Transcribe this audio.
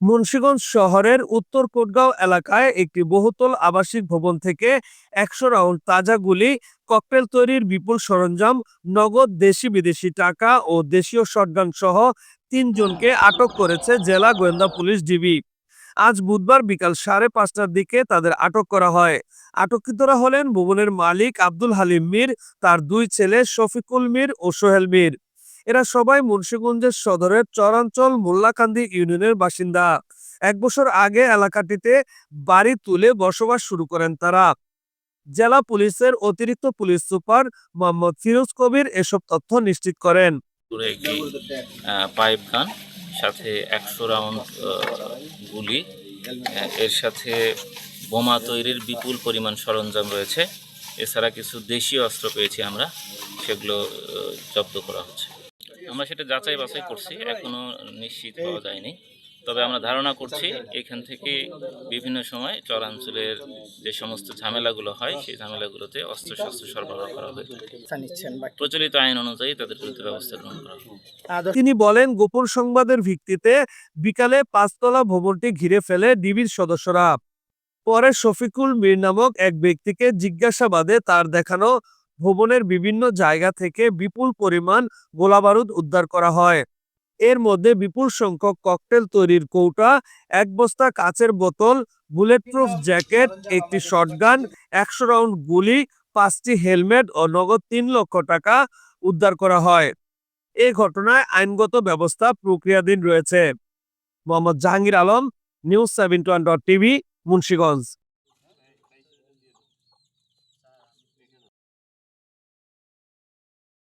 মুন্সিগঞ্জ শহরের উত্তর কোটগাঁও এলাকায় একটি বহুতল আবাসিক ভবন থেকে একশো রাউন্ড তাজা গুলি, ককটেল তৈরির বিপুল সরঞ্জাম, নগদ দেশি বিদেশি টাকা ও দেশীয় শটগান সহ তিনজনকে আটক করেছে জেলা গোয়েন্দা পুলিশ ডিবি। আজ বুধবার বিকাল সাড়ে পাঁচটার দিকে তাদের আটক করা হয়। আটককৃতরা হলেন ভবনের মালিক আব্দুল হালিম মীর, তার দুই ছেলে শফিকুল মীর ও সোহেল মীর। এরা সবাই মুন্সীগঞ্জের সদরের চরাঞ্চল মোল্লাকান্দি ইউনিয়নের বাসিন্দা। এক বছর আগে এলাকাটিতে বাড়ি তুলে বসবাস শুরু করেন তারা। জেলা পুলিশের অতিরিক্ত পুলিশ সুপার মোহাম্মদ ফিরোজ কবির এসব তথ্য নিশ্চিত করেন। পাইপ গান, সাথে একশো রাউন্ড গুলি এর সাথে বোমা তৈরির বিপুল পরিমাণ সরঞ্জাম রয়েছে। এছাড়া কিছু দেশীয় অস্ত্র পেয়েছি আমরা, সেগুলো জব্দ করা হচ্ছে। আমরা সেটা যাচাই বাছাই করছি এখনও নিশ্চিত হওয়া যায়নি। তবে আমরা ধারণা করছি এখান থেকে বিভিন্ন সময় চরাঞ্চলের যে সমস্ত ঝামেলাগুলো হয় সেই ঝামেলাগুলোতে অস্ত্রশস্ত্র সরবরাহ করা হয়ে থাকে ব্যবস্থা নিচ্ছেন বা প্রচলিত আইন অনুযায়ী তাদের বিরুদ্ধে ব্যবস্থা গ্রহণ করা হবে। তিনি বলেন গোপন সংবাদের ভিত্তিতে বিকালে পাঁচতলা ভবনটি ঘিরে ফেলে ডিবির সদস্যরা। পরে শফিকুল মীর নামক এক ব্যক্তিকে জিজ্ঞাসাবাদে তার দেখানো ভবনের বিভিন্ন জায়গা থেকে বিপুল পরিমাণ গোলাবারুদ উদ্ধার করা হয়। এর মধ্যে বিপুল সংখ্যক ককটেল তৈরির কৌটা, এক বস্তা কাচের বোতল বুলেট প্রুফ জ্যাকেট, একটি শটগান, একশো রাউন্ড গুলি, পাঁচটি হেলমেট ও নগদ তিন লক্ষ টাকা উদ্ধার করা হয়। এ ঘটনায় আইনগত ব্যবস্থা প্রক্রিয়াধীন রয়েছে। Mohammad Jahangir Alam, news dot TV, Munshiganj.